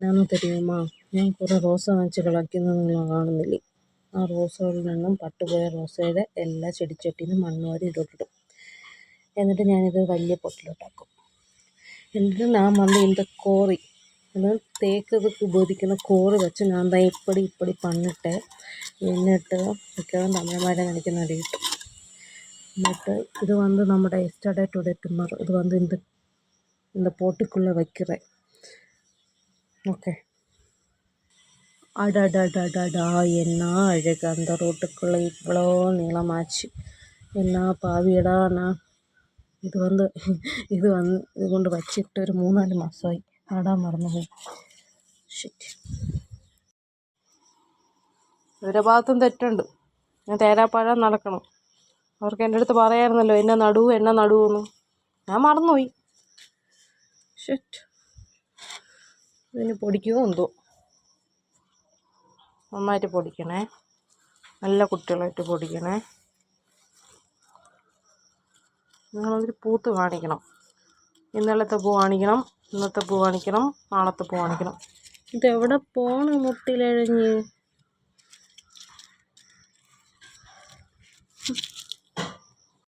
എന്താണെന്ന് തരുമോ ഞാൻ കുറേ റോസ വാങ്ങിച്ച് കളക്കുന്നത് നിങ്ങൾ കാണുന്നില്ലേ? ആ റോസുകളിൽ നിന്നും പട്ടുപോയ റോസയുടെ എല്ലാ ചെടിച്ചട്ടിയിലും മണ്ണ് വാരി ഇടപെടും എന്നിട്ട് ഞാനിത് വലിയ പൊട്ടിലോട്ടാക്കും. എന്നിട്ട് ഞാൻ മണ്ണ് ഇതിന്റെ കോറി അതായത് തേക്ക് ഉപയോഗിക്കുന്ന കോറി വെച്ച് ഞാൻ എന്താ ഇപ്പടി ഇപ്പടി പണിട്ട് എന്നിട്ട് മിക്കവാറും തമിഴന്മാരെ നനയ്ക്കുന്ന അടിയിട്ടു എന്നിട്ട് ഇത് വന്ന് നമ്മുടെ എസ്റ്റർഡേ ടുഡേ ടുമാറോ ഇത് വന്ന് இந்த இந்த പോട്ടിക്കുള്ള வைக்கிறேன் ஓகே அடடடடடா என்ன அழகு அந்த ரோட்டுக்குள்ளே இவ்வளோ நீளமாச்சு என்ன பாவியடா நான் ഇത് വന്ന് ഇത് വന്ന് ഇത് കൊണ്ട് വച്ചിട്ട് ഒരു മൂന്നാല് മാസമായി നടാൻ മറന്നുപോയി ഷിറ്റ് ഇവരുടെ ഭാഗത്തും തെറ്റുണ്ട് ഞാൻ തേരാപ്പാഴം നടക്കണം അവർക്ക് എൻ്റെ അടുത്ത് പറയാമായിരുന്നല്ലോ എന്നെ നടൂ എന്നെ നടുവെന്ന് ഞാൻ മറന്നുപോയി ഷിറ്റ് ഇതിന് പൊടിക്കുമോ എന്തോ. നന്നായിട്ട് പൊടിക്കണേ. നല്ല കുട്ടികളായിട്ട് പൊടിക്കണേ. നിങ്ങളതിൽ പൂത്ത് കാണിക്കണം. ഇന്നലത്തെ പൂ കാണിക്കണം ഇന്നത്തെ പൂ കാണിക്കണം നാളത്തെ പൂ കാണിക്കണം. ഇതെവിടെ പോണ മുട്ടിലഴഞ്ഞ്?